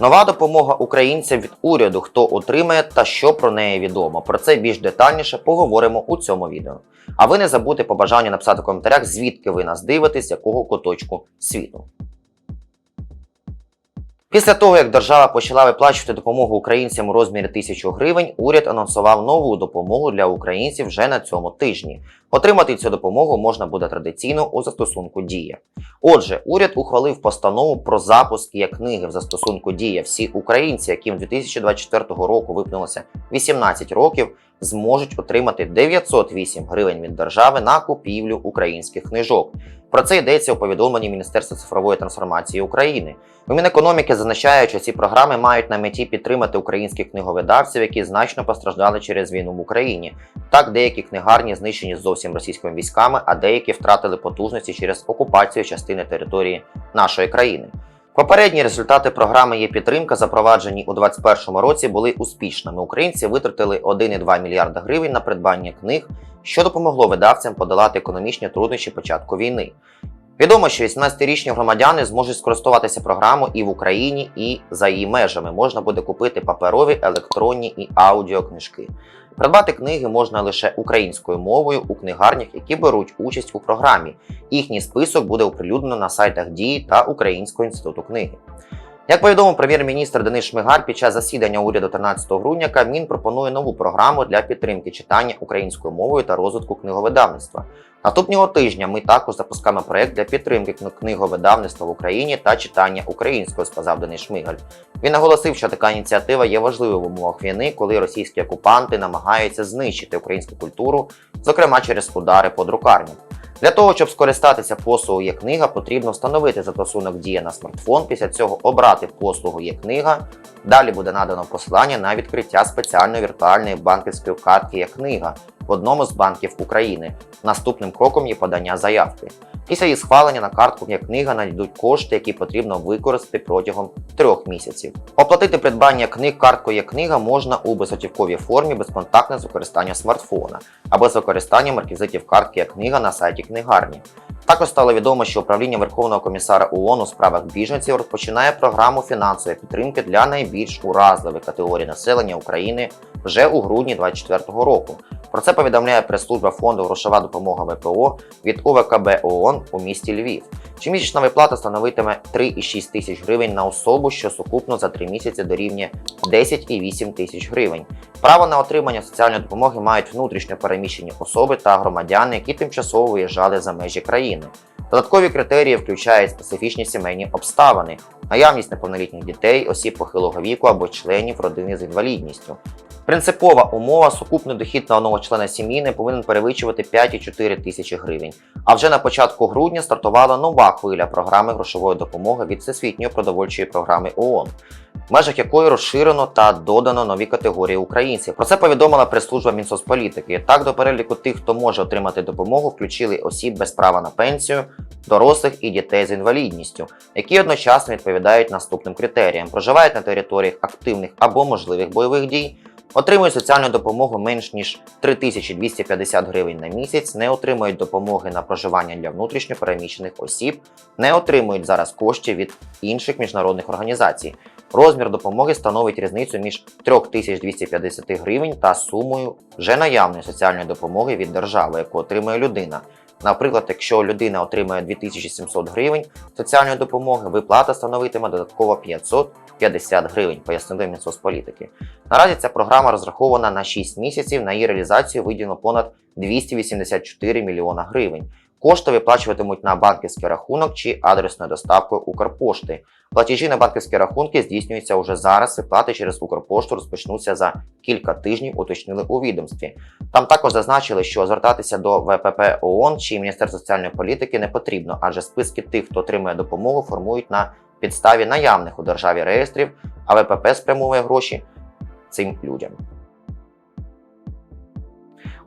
Нова допомога українцям від уряду, хто отримає та що про неї відомо. Про це більш детальніше поговоримо у цьому відео. А ви не забудьте по бажанню написати в коментарях, звідки ви нас дивитесь, якого куточку світу. Після того, як держава почала виплачувати допомогу українцям у розмірі 1000 гривень, уряд анонсував нову допомогу для українців вже на цьому тижні. Отримати цю допомогу можна буде традиційно у застосунку Дія. Отже, уряд ухвалив постанову про запуск є книги в застосунку Дія. Всі українці, яким 2024 року виповнилося 18 років, зможуть отримати 908 гривень від держави на купівлю українських книжок. Про це йдеться у повідомленні Міністерства цифрової трансформації України. У Мінекономіки зазначають, що ці програми мають на меті підтримати українських книговидавців, які значно постраждали через війну в Україні. Так, деякі книгарні знищені зовсім російськими військами, а деякі втратили потужності через окупацію частини території нашої країни. Попередні результати програми є підтримка, запроваджені у 2021 році, були успішними. Українці витратили 1,2 мільярда гривень на придбання книг, що допомогло видавцям подолати економічні труднощі початку війни. Відомо, що 18-річні громадяни зможуть скористуватися програмою і в Україні, і за її межами. Можна буде купити паперові, електронні і аудіокнижки. Придбати книги можна лише українською мовою у книгарнях, які беруть участь у програмі. Їхній список буде оприлюднено на сайтах Дії та Українського інституту книги. Як повідомив прем'єр-міністр Денис Шмигаль під час засідання уряду 13 грудня, Кабмін пропонує нову програму для підтримки читання українською мовою та розвитку книговидавництва. Наступного тижня ми також запускаємо проект для підтримки кни- книговидавництва в Україні та читання українською, сказав Денис Шмигаль. Він наголосив, що така ініціатива є важливою в умовах війни, коли російські окупанти намагаються знищити українську культуру, зокрема через удари по друкарнях. Для того, щоб скористатися послугою є книга, потрібно встановити застосунок Дія на смартфон. Після цього обрати послугу є книга. Далі буде надано посилання на відкриття спеціальної віртуальної банківської картки є книга в одному з банків України. Наступним кроком є подання заявки. Після її схвалення на картку є книга надійдуть кошти, які потрібно використати протягом трьох місяців. Оплатити придбання книг карткою книга можна у безготівковій формі безконтактне з використанням смартфона або з використанням реквізитів картки є книга на сайті книгарні. Також стало відомо, що управління Верховного комісара ООН у справах біженців розпочинає програму фінансової підтримки для найбільш уразливих категорій населення України вже у грудні 2024 року. Про це повідомляє прес-служба фонду Грошова допомога ВПО від УВКБ ООН у місті Львів. Щомісячна виплата становитиме 3,6 тисяч гривень на особу, що сукупно за 3 місяці дорівнює 10,8 тисяч гривень. Право на отримання соціальної допомоги мають внутрішньо переміщені особи та громадяни, які тимчасово виїжджали за межі країни. Додаткові критерії включають специфічні сімейні обставини, наявність неповнолітніх дітей, осіб похилого віку або членів родини з інвалідністю. Принципова умова сукупний дохід на одного члена сім'ї не повинен перевищувати 5,4 тисячі гривень. А вже на початку грудня стартувала нова хвиля програми грошової допомоги від Всесвітньої продовольчої програми ООН, в межах якої розширено та додано нові категорії українців. Про це повідомила прес-служба Мінсоцполітики. Так, до переліку тих, хто може отримати допомогу, включили осіб без права на пенсію, дорослих і дітей з інвалідністю, які одночасно відповідають наступним критеріям: проживають на територіях активних або можливих бойових дій. Отримують соціальну допомогу менш ніж 3250 гривень на місяць, не отримують допомоги на проживання для внутрішньо переміщених осіб, не отримують зараз коштів від інших міжнародних організацій. Розмір допомоги становить різницю між 3250 гривень та сумою вже наявної соціальної допомоги від держави, яку отримує людина. Наприклад, якщо людина отримує 2700 гривень соціальної допомоги, виплата становитиме додатково 550 гривень, пояснили Мінсоцполітики. Наразі ця програма розрахована на 6 місяців. На її реалізацію виділено понад 284 мільйона гривень. Кошти виплачуватимуть на банківський рахунок чи адресною доставкою Укрпошти. Платежі на банківські рахунки здійснюються уже зараз. Виплати через Укрпошту розпочнуться за кілька тижнів, уточнили у відомстві. Там також зазначили, що звертатися до ВПП ООН чи Міністерства соціальної політики не потрібно, адже списки тих, хто отримує допомогу, формують на підставі наявних у державі реєстрів, а ВПП спрямовує гроші цим людям.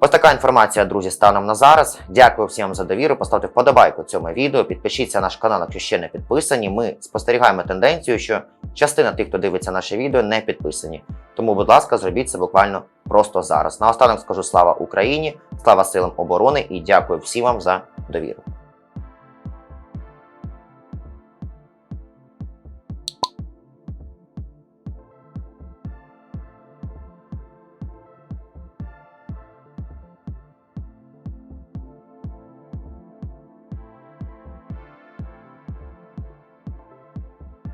Ось така інформація, друзі, станом на зараз. Дякую всім за довіру. Поставте вподобайку цьому відео. Підпишіться на наш канал, якщо ще не підписані. Ми спостерігаємо тенденцію, що частина тих, хто дивиться наше відео, не підписані. Тому, будь ласка, зробіть це буквально просто зараз. Наостанок скажу слава Україні, слава силам оборони і дякую всім вам за довіру.